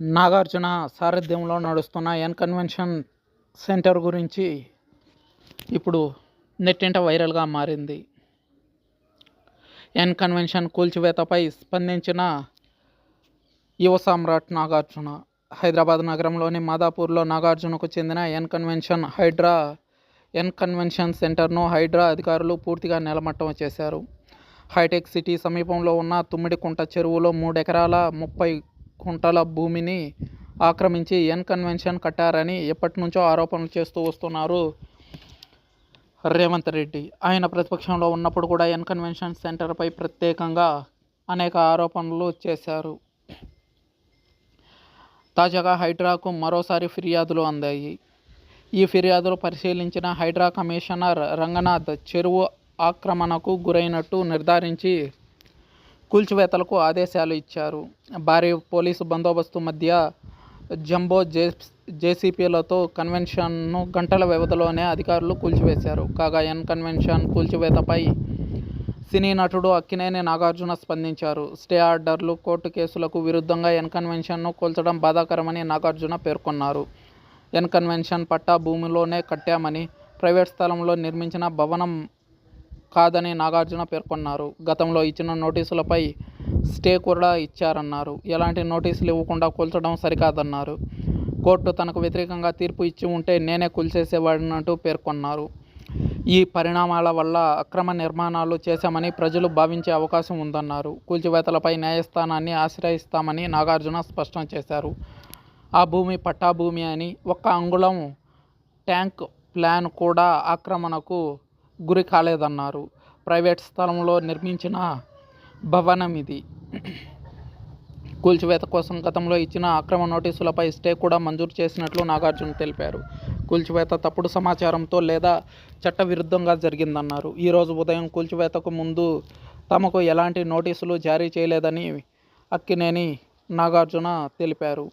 నాగార్జున సారథ్యంలో నడుస్తున్న N convention centre గురించి ఇప్పుడు నెట్టింట వైరల్గా మారింది. ఎన్ కన్వెన్షన్ కూల్చివేతపై స్పందించిన యువ సామ్రాట్ నాగార్జున హైదరాబాద్ నగరంలోని మాదాపూర్లో నాగార్జునకు చెందిన N convention Hydraa N convention సెంటర్ను హైడ్రా అధికారులు పూర్తిగా నేలమట్టం చేశారు. హైటెక్ సిటీ సమీపంలో ఉన్న తుమ్మిడికుంట చెరువులో మూడెకరాల ముప్పై కుంటల భూమిని ఆక్రమించి ఎన్ కన్వెన్షన్ కట్టారని ఎప్పటి నుంచో ఆరోపణలు చేస్తూ వస్తున్నారు రేవంత్ రెడ్డి. ఆయన ప్రతిపక్షంలో ఉన్నప్పుడు కూడా ఎన్ కన్వెన్షన్ సెంటర్పై ప్రత్యేకంగా అనేక ఆరోపణలు చేశారు. తాజాగా హైడ్రాకు మరోసారి ఫిర్యాదులు అందాయి. ఈ ఫిర్యాదులు పరిశీలించిన హైడ్రా కమిషనర్ రంగనాథ్ చెరువు ఆక్రమణకు గురైనట్టు నిర్ధారించి కూల్చివేతలకు ఆదేశాలు ఇచ్చారు. భారీ పోలీసు బందోబస్తు మధ్య జంబో జే జేసీపీలతో కన్వెన్షన్ను గంటల వ్యవధిలోనే అధికారులు కూల్చివేశారు. కాగా ఎన్ కన్వెన్షన్ కూల్చివేతపై సినీ నటుడు అక్కినేని నాగార్జున స్పందించారు. స్టే ఆర్డర్లు కోర్టు కేసులకు విరుద్ధంగా ఎన్ కన్వెన్షన్ను కూల్చడం బాధాకరమని నాగార్జున పేర్కొన్నారు. ఎన్ కన్వెన్షన్ పట్టా భూమిలోనే కట్టామని ప్రైవేట్ స్థలంలో నిర్మించిన భవనం కాదని నాగార్జున పేర్కొన్నారు. గతంలో ఇచ్చిన నోటీసులపై స్టే కూడా ఇచ్చారన్నారు. ఎలాంటి నోటీసులు ఇవ్వకుండా కూల్చడం సరికాదన్నారు. కోర్టు తనకు వ్యతిరేకంగా తీర్పు ఇచ్చి ఉంటే నేనే కూల్చేసేవాడినంటూ పేర్కొన్నారు. ఈ పరిణామాల వల్ల అక్రమ నిర్మాణాలు చేశామని ప్రజలు భావించే అవకాశం ఉందన్నారు. కూల్చివేతలపై న్యాయస్థానాన్ని ఆశ్రయిస్తామని నాగార్జున స్పష్టం చేశారు. ఆ భూమి పట్టా భూమి అని ఒక్క అంగుళం ట్యాంక్ ప్లాన్ కూడా ఆక్రమణకు గురి కాలేదన్నారు. ప్రైవేట్ స్థలంలో నిర్మించిన భవనం ఇది. కూల్చివేత కోసం గతంలో ఇచ్చిన అక్రమ నోటీసులపై స్టే కూడా మంజూరు చేసినట్లు నాగార్జున తెలిపారు. కూల్చివేత తప్పుడు సమాచారంతో లేదా చట్టవిరుద్ధంగా జరిగిందన్నారు. ఈరోజు ఉదయం కూల్చివేతకు ముందు తమకు ఎలాంటి నోటీసులు జారీ చేయలేదని అక్కినేని నాగార్జున తెలిపారు.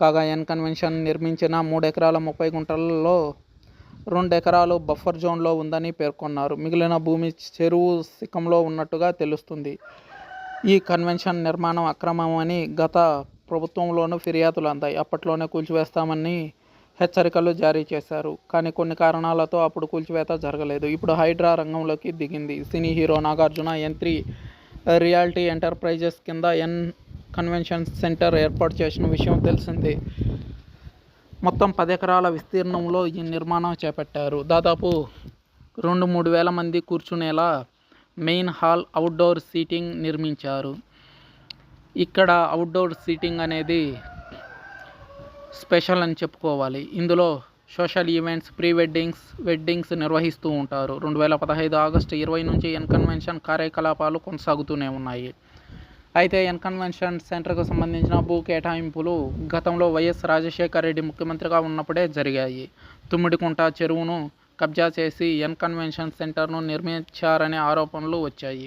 కాగా ఎన్ కన్వెన్షన్ నిర్మించిన మూడు ఎకరాల ముప్పై గుంటలలో రెండు ఎకరాలు బఫర్ జోన్లో ఉందని పేర్కొన్నారు. మిగిలిన భూమి చెరువు శిఖంలో ఉన్నట్టుగా తెలుస్తుంది. ఈ కన్వెన్షన్ నిర్మాణం అక్రమమని గత ప్రభుత్వంలోనూ ఫిర్యాదులు అందాయి. అప్పట్లోనే కూల్చివేస్తామని హెచ్చరికలు జారీ చేశారు. కానీ కొన్ని కారణాలతో అప్పుడు కూల్చివేత జరగలేదు. ఇప్పుడు హైడ్రా రంగంలోకి దిగింది. Cine hero Nagarjuna N three reality enterprises కింద ఎన్ కన్వెన్షన్ సెంటర్ ఏర్పాటు చేసిన విషయం తెలిసిందే. మొత్తం పది ఎకరాల విస్తీర్ణంలో ఈ నిర్మాణం చేపట్టారు. దాదాపు రెండు మూడు వేల మంది కూర్చునేలా మెయిన్ హాల్ అవుట్డోర్ సీటింగ్ నిర్మించారు. ఇక్కడ అవుట్డోర్ సీటింగ్ అనేది స్పెషల్ అని చెప్పుకోవాలి. ఇందులో social events pre weddings weddings నిర్వహిస్తూ ఉంటారు. రెండు వేల పదహైదు ఆగస్టు ఇరవై నుంచి ఎన్ కన్వెన్షన్ కార్యకలాపాలు కొనసాగుతూనే ఉన్నాయి. అయితే ఎన్కన్వెన్షన్ సెంటర్కు సంబంధించిన భూ కేటాయింపులు గతంలో వైఎస్ రాజశేఖర రెడ్డి ముఖ్యమంత్రిగా ఉన్నప్పుడే జరిగాయి. తుమ్మిడికుంట చెరువును కబ్జా చేసి ఎన్కన్వెన్షన్ సెంటర్ను నిర్మించారనే ఆరోపణలు వచ్చాయి.